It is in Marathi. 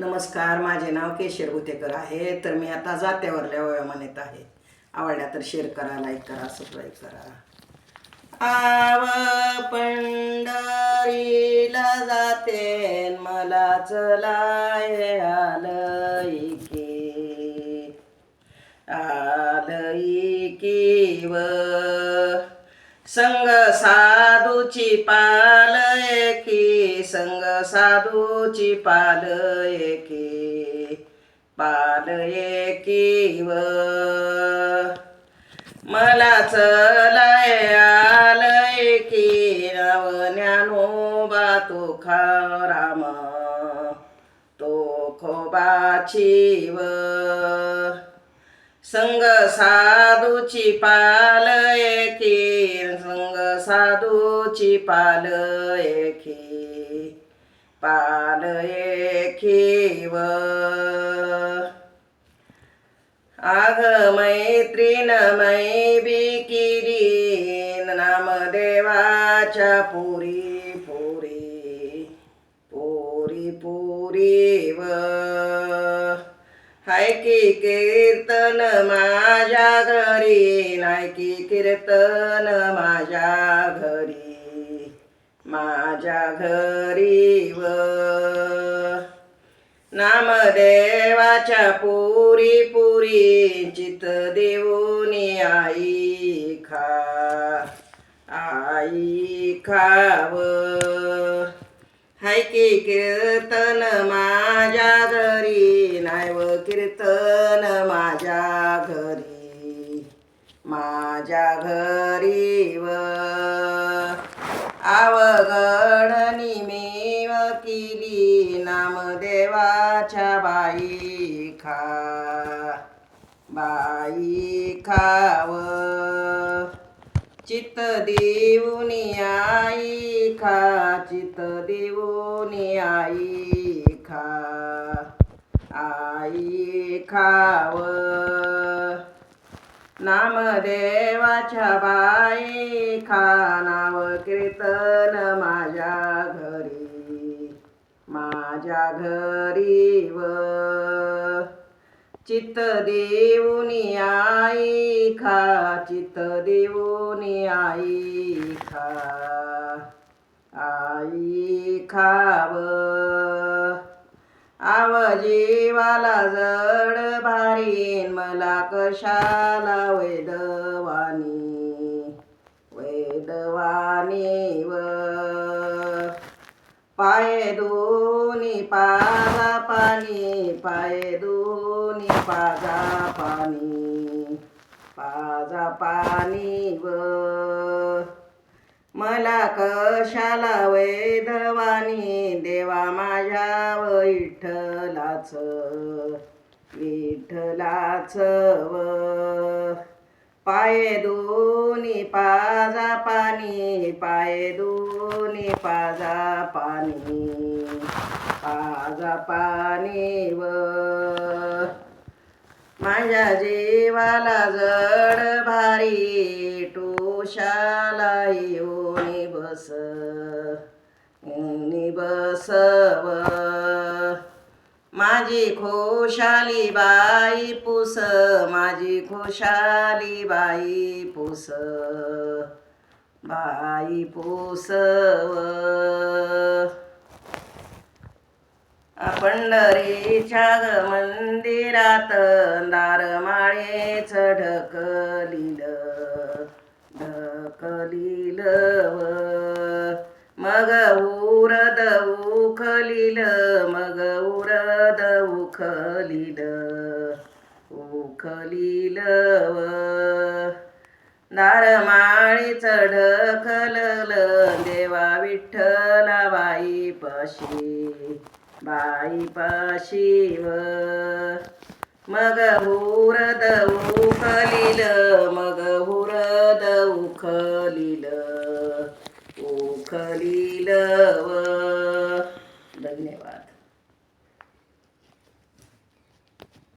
नमस्कार माझे नाव केशर गुतेकर आहे. तर मी आता जात्यावरल्या वया येत आहे. आवडल्या तर शेअर करा लाईक करा सबस्क्राईब करा. आव पंढरीला जाते मला चलाय आलई की. आलई की व संग साधूची पालय संग साधूची पाल की पाल की व. मला चलाय आलय की नव ज्ञानोबा तो राम तो खोबाची व. संग साधूची पाल की संग साधूची पाल एकी. पालय की आग मैत्रीण मै बिकिरी नामदेवाच्या पुरी पुरी पुरी पुरी व हायकी कीर्तन माझ्या घरी नायकी कीर्तन माझ्या घरी। माझ्या घरी व नामदेवाच्या पुरी पुरी चित देऊनी आई खा आई खाव. हाय की कीर्तन माझ्या घरी नाही व कीर्तन माझ्या घरी माझ्या घरी व आवगडनी मी नाम नामदेवाच्या बाई खा बाई खाव चित्त देऊनी आई खा चित्त देऊनी आई खा आई खाव नामदेवाच्या बाई खानाव कीर्तन माझ्या घरी माझ्या घरी व. चित्त देऊनी आई खा चित्त देऊनी आई खा आई खाव आव जीवाला जड भारीन मला कशाला वैदवानी वैदवानी व पाय दोनी पाजा पाणी पाय दोनी पाजा पाणी. पाजा पाणी व मला कशाला वैधवानी? देवा माझ्या विठ्ठलाच विठ्ठलाच व पाये दोनी पाजा पाणी पाये दोनी पाजा पाणी पाजा पाणी व माझ्या जीवाला जड भारी टोशाला येऊ हो. बस मुनी बसव माझी खुशाली बाई पुस माझी खुशाली बाई पुस. बाई पुसव. पंढरीच्या ग मंदिरात दारमाळेच ढकलील ढकलील व मग उरद उखलिल मग उरद उखलिल उखलिल नारमाळी ढकलल देवा विठ्ठला बाई पाशी बाई पाशी व मग हुरद उखलिल मग हुरद उखलिल. ओखलीलव धन्यवाद.